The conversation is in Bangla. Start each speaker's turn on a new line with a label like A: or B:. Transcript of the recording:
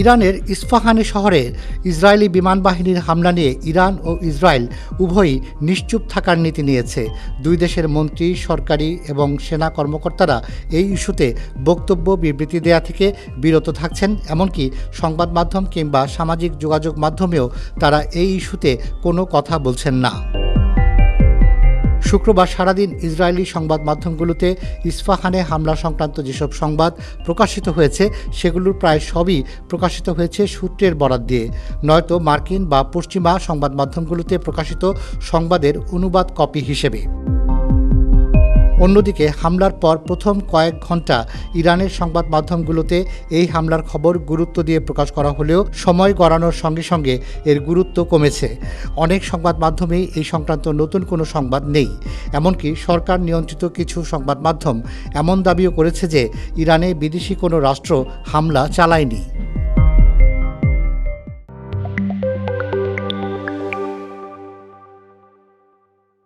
A: ইরানের ইস্পাহানি শহরে ইসরায়েলি বিমান বাহিনীর হামলা নিয়ে ইরান ও ইসরায়েল উভয়ই নিশ্চুপ থাকার নীতি নিয়েছে। দুই দেশের মন্ত্রী, সরকারি এবং সেনা কর্মকর্তারা এই ইস্যুতে বক্তব্য, বিবৃতি দেয়া থেকে বিরত থাকছেন। এমনকি সংবাদ মাধ্যম কিংবা সামাজিক যোগাযোগ মাধ্যমেও তারা এই ইস্যুতে কোনো কথা বলছেন না। শুক্রবার সারাদিন ইসরায়েলি সংবাদ মাধ্যমগুলোতে ইস্পাহানে হামলা সংক্রান্ত যেসব সংবাদ প্রকাশিত হয়েছে, সেগুলোর প্রায় সবই প্রকাশিত হয়েছে সূত্রের বরাত দিয়ে। নয়তো মার্কিন বা পশ্চিমা সংবাদ মাধ্যমগুলোতে প্রকাশিত সংবাদের অনুবাদ কপি হিসেবে। অন্যদিকে হামলার পর প্রথম কয়েক ঘণ্টা ইরানের সংবাদ মাধ্যমগুলোতে এই হামলার খবর গুরুত্ব দিয়ে প্রকাশ করা হলেও সময় গড়ানোর সঙ্গে সঙ্গে এর গুরুত্ব কমেছে। অনেক সংবাদ মাধ্যমেই এই সংক্রান্ত নতুন কোনো সংবাদ নেই। এমনকি সরকার নিয়ন্ত্রিত কিছু সংবাদ মাধ্যম এমন দাবিও করেছে যে ইরানে বিদেশি কোনো রাষ্ট্র হামলা চালায়নি।